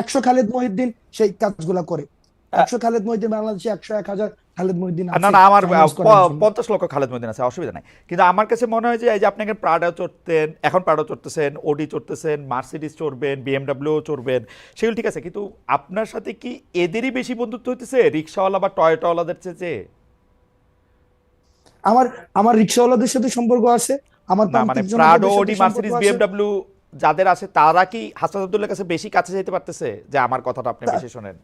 একশো খালেদ মহিউদ্দিন সেই কাজগুলা করে। একশো খালেদ মহিউদ্দিন বাংলাদেশে একশো এক হাজার খালেদ মহিউদ্দিন না না আমার। পঞ্চাশ লক্ষ খালেদ মদিন আছে অসুবিধা নাই। কিন্তু আমার কাছে মনে হয় যে এই যে আপনি এখন প্রাডো চড়তেন এখন প্রাডো চড়তেছেন ওডি চড়তেছেন মার্সিডিস চড়বেন বিএমডাব্লিউ চড়বেন সেগুলো ঠিক আছে কিন্তু আপনার সাথে কি এদেরই বেশি বন্ধুত্ব হইতেছে রিক্সাওয়ালা বা টয়টাওয়ালাদের চেয়ে আমার আমার রিক্সাওয়ালাদের সাথে সম্পর্ক আছে আমার মানে প্রাডো ওডি মার্সিডিস বিএমডাব্লিউ যাদের আছে তারা কি হাসান আব্দুল্লাহ কাছে বেশি কাছে যেতে পারতেছে? যে আমার কথাটা আপনি বেশি শোনেন।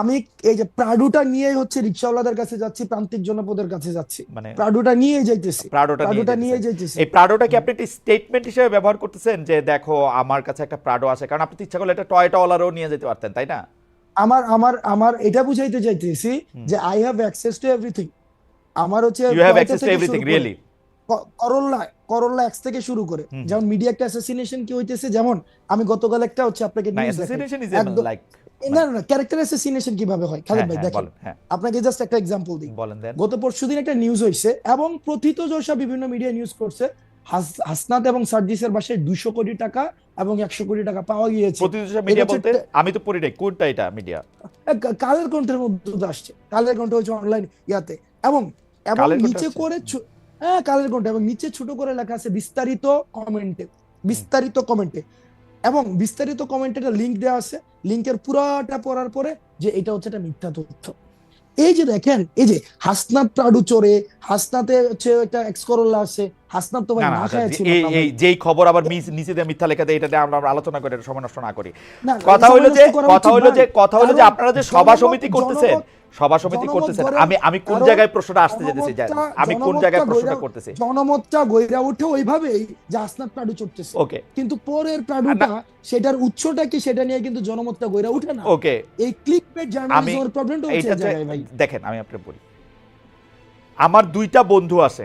আমি এই যে প্রাডুটা নিয়েই হচ্ছে রিক্সাওয়ালাদের কাছে যাচ্ছি প্রান্তিক জনপদের কাছে যাচ্ছি। মানে প্রাডুটা নিয়েই যাইতেছি। প্রাডোটা নিয়ে যাইতেছি। এই প্রাডোটা কি আপনি একটি স্টেটমেন্ট হিসেবে ব্যবহার করতেছেন যে দেখো আমার কাছে একটা প্রাডো আছে? কারণ আপনি ইচ্ছা করলে একটা টয়টাওয়ালারও নিয়ে যেতে পারতেন তাই না? আমার আমার আমার এটা বুঝাইতে চাইতেছি যে I have access to everything আমার হচ্ছে you have access to everything really ক- করল্লা করল্লা এক্স থেকে শুরু করে। যেমন মিডিয়া একটা অ্যাসাসিনেশন কি হইতেছে? যেমন আমি গতকাল একটা হচ্ছে আপনাকে না লাইক না না ক্যারেক্টার অ্যাসাসিনেশন কীভাবে হয়? খালেদ ভাই দেখেন। হ্যাঁ। আপনাকে জাস্ট একটা এক্সাম্পল দিই। গত পরশুদিন একটা নিউজ হয়েছে এবং প্রথিত যশা বিভিন্ন মিডিয়া নিউজ করছে। হাস- হাসনাত এবং সার্জিসের বাসায় দুশো কোটি টাকা এবং একশো কোটি টাকা পাওয়া গিয়েছে। আমি তো পড়ি কোনটা এটা মিডিয়া কালের কণ্ঠের মধ্যে আসছে। কালের কণ্ঠ হচ্ছে অনলাইন ইয়াতে। এবং এবং নিচে করে হ্যাঁ কালের কণ্ঠ। এবং নিচে ছোট করে লেখা আছে বিস্তারিত কমেন্টে বিস্তারিত কমেন্টে এবং বিস্তারিত কমেন্টে একটা লিঙ্ক দেওয়া আছে। লিঙ্কের পুরাটা পড়ার পরে যে এটা হচ্ছে একটা মিথ্যা তথ্য। এই যে দেখেন, এই যে হাসনাত প্রাডু চোরে, হাসনাতে হচ্ছে একটা এক্সকরোলা আছে হাসনাত তো ভাই না খায় ছিল এই এই যেই খবর আবার নিচে দিয়ে মিথ্যা লেখা দেয় এটা আমরা আলোচনা করে এটা সময় নষ্ট না করি। কথা হইল যে কথা না। যে কথা হইল যে আপনারা যে সভা সমিতি করতেছেন সভা সমিতি করতেছেন আমি আমি কোন জায়গায় প্রশ্নটা আসতে যেতেছি? আমি কোন জায়গায় প্রশ্নটা করতেছি। জনমতটা গইরা উঠে ওইভাবেই যে হাসনাত প্রাডু চড়তেছে। ওকে। কিন্তু পরের প্রাডুটা সেটার উৎসটা কি সেটা নিয়ে কিন্তু জনমতটা গইরা উঠে না। ওকে। এই ক্লিক পেড জার্নালিজমের প্রবলেমটা হচ্ছে ভাই। দেখেন আমি আপনাকে বলি। আমার দুইটা বন্ধু আছে।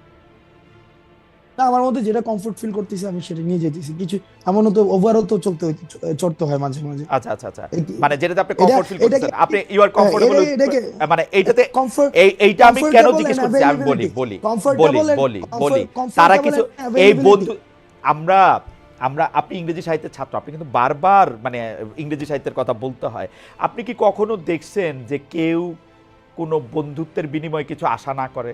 না আমার মধ্যে যেটা কমফোর্ট ফিল করতেছি আমি সেটা নিয়ে যেতেছি। কিছু এমনও তো ওভারও তো চলতে চড়তে হয় মাঝে মাঝে। আচ্ছা আচ্ছা আচ্ছা। মানে যেটাতে আপনি কমফোর্ট ফিল করতেছেন। আপনি ইউ আর কমফোর্টেবল মানে এইটাতে কমফোর্ট এই এইটা আমি কেন জিজ্ঞেস করছি? আমি বলি বলি বলি বলি বলি। তারা কিছু এই বন্ধু আমরা আমরা আপনি ইংরেজি সাহিত্যের ছাত্র আপনি কিন্তু বারবার মানে ইংরেজি সাহিত্যের কথা বলতে হয়। আপনি কি কখনো দেখছেন যে কেউ কোনো বন্ধুত্বের বিনিময়ে কিছু আশা না করে?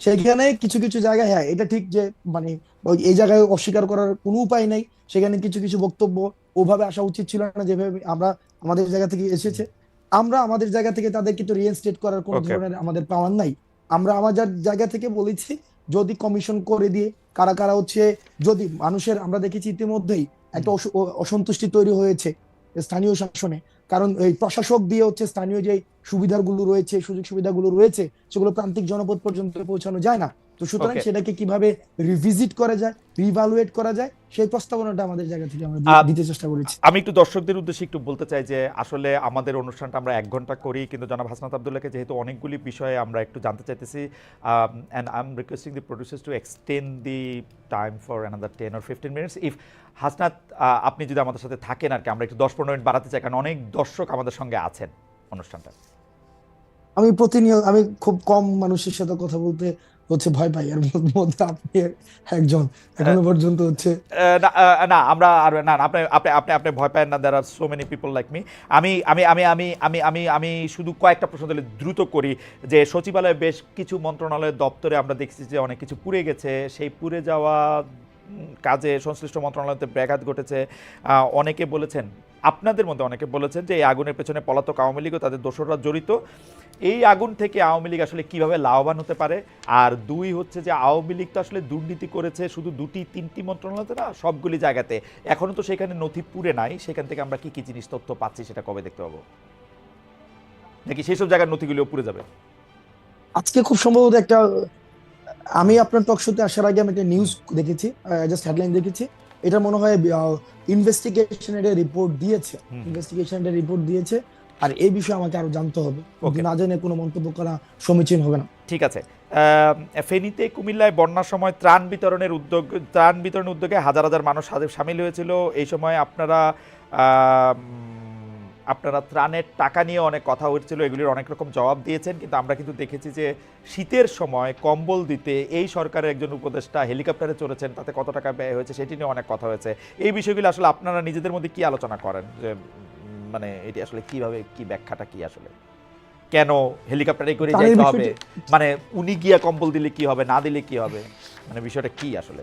সেখানে কিছু কিছু জায়গায় হ্যাঁ এটা ঠিক যে মানে ওই এই জায়গায় অস্বীকার করার কোনো উপায় নাই। সেখানে কিছু কিছু বক্তব্য ওভাবে আসা উচিত ছিল না যেভাবে আমরা আমাদের জায়গা থেকে এসেছে। আমরা আমাদের জায়গা থেকে তাদেরকে তো রিইনস্টেট করার কোনো ধরনের আমাদের পাওয়ার নাই। আমরা আমাদের জায়গা থেকে বলেছি যদি কমিশন করে দিয়ে কারা কারা হচ্ছে যদি মানুষের আমরা দেখেছি ইতিমধ্যেই একটা অসন্তুষ্টি তৈরি হয়েছে। স্থানীয় শাসনে। কারণ এই প্রশাসক দিয়ে হচ্ছে স্থানীয় যে সুবিধাগুলো রয়েছে সুযোগ সুবিধাগুলো রয়েছে সেগুলো প্রান্তিক জনপদ পর্যন্ত পৌঁছানো যায় না। তো সুতরাং সেটাকে কীভাবে রিভিজিট করা যায় রিভালুয়েট করা যায় সেই প্রস্তাবনাটা আমাদের জায়গা থেকে আমরা দিতে চেষ্টা করেছি। আমি একটু দর্শকদের উদ্দেশ্যে একটু বলতে চাই যে আসলে আমাদের অনুষ্ঠানটা আমরা এক ঘণ্টা করি কিন্তু জনাব হাসনাত আবদুল্লাহকে যেহেতু অনেকগুলি বিষয়ে আমরা একটু জানতে চাইতেছি and I am requesting the producers to extend the time for another ten or fifteen minutes if Hasnat আপনি যদি আমাদের সাথে থাকেন আর কি আমরা একটু দশ পনেরো মিনিট বাড়াতে চাই কারণ অনেক দর্শক আমাদের সঙ্গে আছেন অনুষ্ঠানটা। আমি প্রতিনিয়ত আমি খুব কম মানুষের সাথে কথা বলতে হচ্ছে ভয় পাই আর মধ্যে আপনি একজন। এখনও পর্যন্ত হচ্ছে। না আমরা আর না আপনি আপনি আপনি আপনি ভয় পায় না there are so many people like me আমি আমি আমি আমি আমি আমি আমি শুধু কয়েকটা প্রশ্ন দিলে দ্রুত করি যে সচিবালয়ে বেশ কিছু মন্ত্রণালয়ের দপ্তরে আমরা দেখছি যে অনেক কিছু পুড়ে গেছে সেই পুড়ে যাওয়া কাজে সংশ্লিষ্ট মন্ত্রণালয়তে ব্যাঘাত ঘটেছে। অনেকে বলেছেন, আপনাদের মধ্যে অনেকে বলেছেন যে এই আগুনের পেছনে পলাতক আওয়ামী লীগ ও তাদের দোসররা জড়িত। এই আগুন থেকে আওয়ামী লীগ আসলে কীভাবে লাভবান হতে পারে? আর দুই হচ্ছে যে আওয়ামী লীগ তো আসলে দুর্নীতি করেছে শুধু দুটি, তিনটি মন্ত্রণালয়তে না, সবগুলি জায়গাতে। এখনও তো সেখানে নথি পুরে নাই, সেখান থেকে আমরা কি কি জিনিস তথ্য পাচ্ছি সেটা কবে দেখতে পাবো? নাকি সেই সব জায়গার নথিগুলিও পুড়ে যাবে? আজকে খুব সম্ভবত একটা আমি আপনার টক শোতে আসার আগে আমি একটা নিউজ দেখেছি জাস্ট হেডলাইন দেখেছি। এটা মনে হয় ইনভেস্টিগেশন ইনভেস্টিগেশনের রিপোর্ট দিয়েছে। হুম। ইনভেস্টিগেশনের রিপোর্ট দিয়েছে। আর এই বিষয়ে আমাকে আরও জানতে হবে. না জেনে কোনো মন্তব্য করা সমীচীন হবে না। ঠিক আছে। ফেনীতে কুমিল্লায় বন্যার সময় ত্রাণ বিতরণের উদ্যোগ ত্রাণ বিতরণ উদ্যোগে হাজার হাজার মানুষ সামিল হয়েছিল। এই সময় আপনারা আপনারা ত্রাণের টাকা নিয়ে অনেক কথা হচ্ছিল এগুলির অনেক রকম জবাব দিয়েছেন কিন্তু আমরা কিন্তু দেখেছি যে শীতের সময় কম্বল দিতে এই সরকারের একজন উপদেষ্টা হেলিকপ্টারে চড়েছেন তাতে কত টাকা ব্যয় হয়েছে সেটি নিয়ে অনেক কথা হয়েছে। এই বিষয়গুলো আসলে আপনারা নিজেদের মধ্যে কি আলোচনা করেন? যে মানে এটি আসলে কীভাবে কি ব্যাখ্যাটা কি আসলে? কেন হেলিকপ্টারে করে যেতে হবে? মানে উনি গিয়া কম্বল দিলে কি হবে না দিলে কি হবে? মানে বিষয়টা কি আসলে?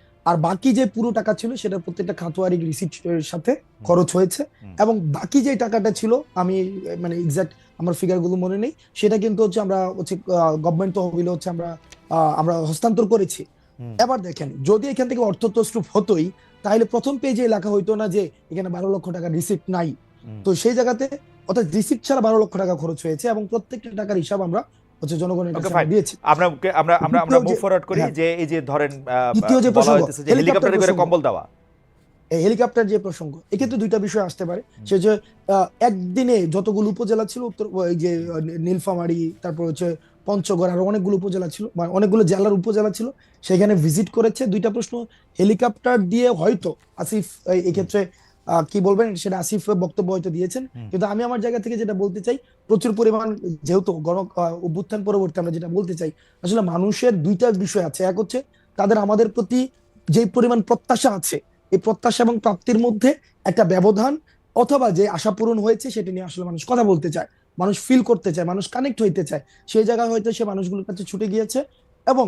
আর বাকি যে পুরো টাকা ছিল সেটা প্রত্যেকটা খাতোয়ারি রিসিপ্ট সাথে খরচ হয়েছে। এবং বাকি যে টাকাটা ছিল আমি মানে এক্সাক্ট আমার ফিগারগুলো মনে নেই সেটা কিন্তু হচ্ছে আমরা হচ্ছে গভর্নমেন্ট তহবিলে হচ্ছে আমরা আমরা হস্তান্তর করেছি। এবার দেখেন যদি এখান থেকে অর্থ তস্রুপ হতোই তাহলে প্রথম পেজে লেখা হইতো না যে এখানে বারো লক্ষ টাকা রিসিপ্ট নাই। তো সেই জায়গাতে অর্থাৎ রিসিপ্ট ছাড়া বারো লক্ষ টাকা খরচ হয়েছে এবং প্রত্যেকটা টাকার হিসাব আমরা হচ্ছে জনগণের কাছে. আমরা দিয়েছি। আমরা আমরা আমরা আমরা মুভ ফরওয়ার্ড করি হ্যাঁ। যে এই যে ধরেন দ্বিতীয় যে প্রসঙ্গ, হেলিকপ্টার করে কম্বল দেওয়া। এই হেলিকপ্টার যে প্রসঙ্গ এক্ষেত্রে দুইটা বিষয় আসতে পারে। সে যে একদিনে যতগুলো উপজেলা ছিল উত্তর এই যে নীলফামারী তারপর হচ্ছে পঞ্চগড় আরও অনেকগুলো উপজেলা ছিল মানে অনেকগুলো জেলার উপজেলা ছিল সেখানে ভিজিট করেছে। দুইটা প্রশ্ন হেলিকপ্টার দিয়ে হয়তো আসিফ এই- এই ক্ষেত্রে আহ, কি বলবেন? সেটা আসিফ বক্তব্য হয়তো দিয়েছেন। কিন্তু আমি আমার জায়গা থেকে যেটা বলতে চাই প্রচুর পরিমাণ যেহেতু গণ অভ্যুত্থান পরবর্তী আমরা যেটা বলতে চাই আসলে মানুষের দুইটা বিষয় আছে। এক হচ্ছে তাদের আমাদের প্রতি যে পরিমাণ প্রত্যাশা আছে এই প্রত্যাশা এবং প্রাপ্তির মধ্যে একটা ব্যবধান অথবা যে আশা পূরণ হয়েছে সেটা নিয়ে আসলে মানুষ কথা বলতে চায় মানুষ ফিল করতে চায় মানুষ কানেক্ট হইতে চায়। সেই জায়গায় হয়তো সে মানুষগুলোর কাছে ছুটে গিয়েছে এবং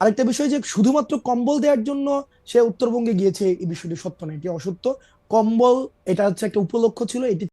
আরেকটা বিষয় যে শুধুমাত্র কম্বল দেওয়ার জন্য সে উত্তরবঙ্গে গিয়েছে এই বিষয়টি সত্য নয় এটি অসত্য। কম্বল এটা হচ্ছে একটা উপলক্ষ ছিল এটি